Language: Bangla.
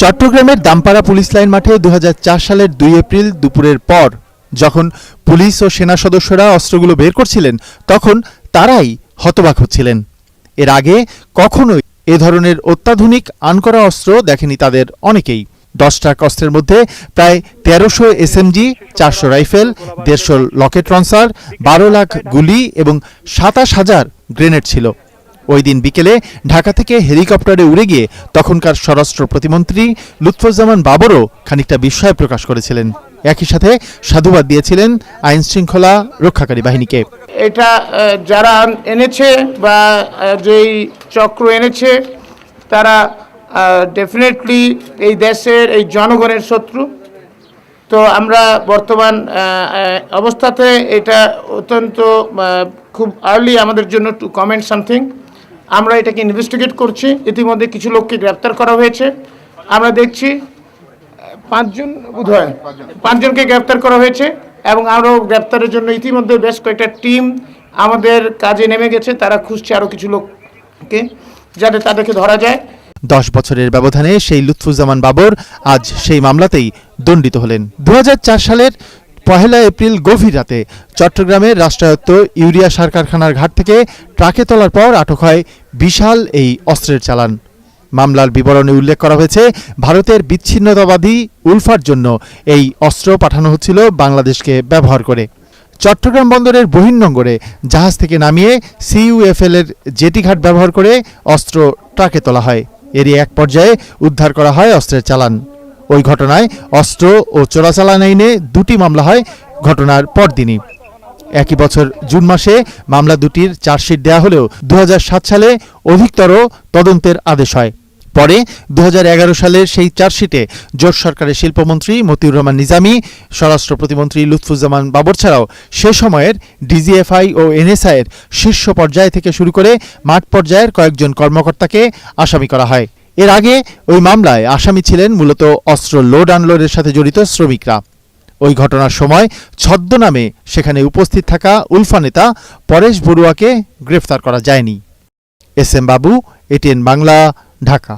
চট্টগ্রামের দামপাড়া পুলিশ লাইন মাঠে দু হাজার চার সালের দুই এপ্রিল দুপুরের পর যখন পুলিশ ও সেনা সদস্যরা অস্ত্রগুলো বের করছিলেন, তখন তারাই হতবাক হচ্ছিলেন। এর আগে কখনোই এ ধরনের অত্যাধুনিক আনকরা অস্ত্র দেখেনি তাদের অনেকেই। দশ ট্রাক অস্ত্রের মধ্যে প্রায় তেরোশো এসএমজি, চারশো রাইফেল, দেড়শো লকেট লঞ্চার বারো লাখ গুলি এবং সাতাশ হাজার গ্রেনেড ছিল। ওই দিন বিকেলে ঢাকা থেকে হেলিকপ্টারে উড়ে গিয়ে তখনকার স্বরাষ্ট্র প্রতিমন্ত্রী লুৎফুজ্জামান বাবরও খানিকটা বিস্ময় প্রকাশ করেছিলেন। একই সাথে সাধুবাদ দিয়েছিলেন আইন শৃঙ্খলা রক্ষাকারী বাহিনীকে। এটা যারা এনেছে বা যেই চক্র এনেছে, তারা ডেফিনেটলি এই দেশের, এই জনগণের শত্রু। তো আমরা বর্তমান অবস্থাতে এটা অত্যন্ত খুব আর্লি আমাদের জন্য টু কমেন্ট সামথিং আমরা এটাকে ইনভেস্টিগেট করছি। ইতিমধ্যে কিছু লোককে গ্রেপ্তার করা হয়েছে। আমরা দেখছি পাঁচজন বোধ হয় পাঁচজনকে গ্রেপ্তার করা হয়েছে এবং আরও গ্রেপ্তারের জন্য ইতিমধ্যে বেশ কয়েকটা টিম আমাদের কাজে নেমে গেছে। তারা খুঁজছে আরও কিছু লোককে যাতে তাদেরকে ধরা যায়। দশ বছরের ব্যবধানে সেই লুৎফুজ্জামান বাবর আজ সেই মামলাতেই দণ্ডিত হলেন। দু হাজার চার সালের পহেলা এপ্রিল গভীর রাতে চট্টগ্রামের রাষ্ট্রায়ত্ত ইউরিয়া সার কারখানার ঘাট থেকে ট্রাকে তোলার পর আটক হয় বিশাল এই অস্ত্রের চালান। মামলার বিবরণে উল্লেখ করা হয়েছে, ভারতের বিচ্ছিন্নতাবাদী উলফার জন্য এই অস্ত্র পাঠানো হচ্ছিল বাংলাদেশকে ব্যবহার করে। চট্টগ্রাম বন্দরের বহির্নোঙ্গরে জাহাজ থেকে নামিয়ে সিইউএফএল এর জেটি ঘাট ব্যবহার করে অস্ত্র ট্রাকে তোলা হয়। এরই এক পর্যায়ে উদ্ধার করা হয় অস্ত্রের চালান। ওই ঘটনায় অস্ত্র ও চোরাচালান আইনে দুটি মামলা হয় ঘটনার পরদিনই। একই বছর জুন মাসে মামলা দুটির চার্জশিট দেওয়া হলেও দু হাজার সাত সালে অধিকতর তদন্তের আদেশ হয়। পরে দু সালের সেই চার্জশিটে জোট সরকারের শিল্পমন্ত্রী মতিউর রহমান নিজামী, স্বরাষ্ট্র প্রতিমন্ত্রী লুৎফুজ্জামান বাবর ছাড়াও সে সময়ের ডিজিএফআই ও এনএসআই এর শীর্ষ পর্যায় থেকে শুরু করে মাঠ পর্যায়ের কয়েকজন কর্মকর্তাকে আসামি করা হয়। এর আগে ওই মামলায় আসামি ছিলেন মূলত অস্ত্র লোড আনলোডের সাথে জড়িত শ্রমিকরা। ওই ঘটনার সময় ছদ্মনামে সেখানে উপস্থিত থাকা উলফা নেতা পরেশ বড়ুয়াকে গ্রেফতার করা যায়নি। S M Babu, ATN Bangla, Dhaka.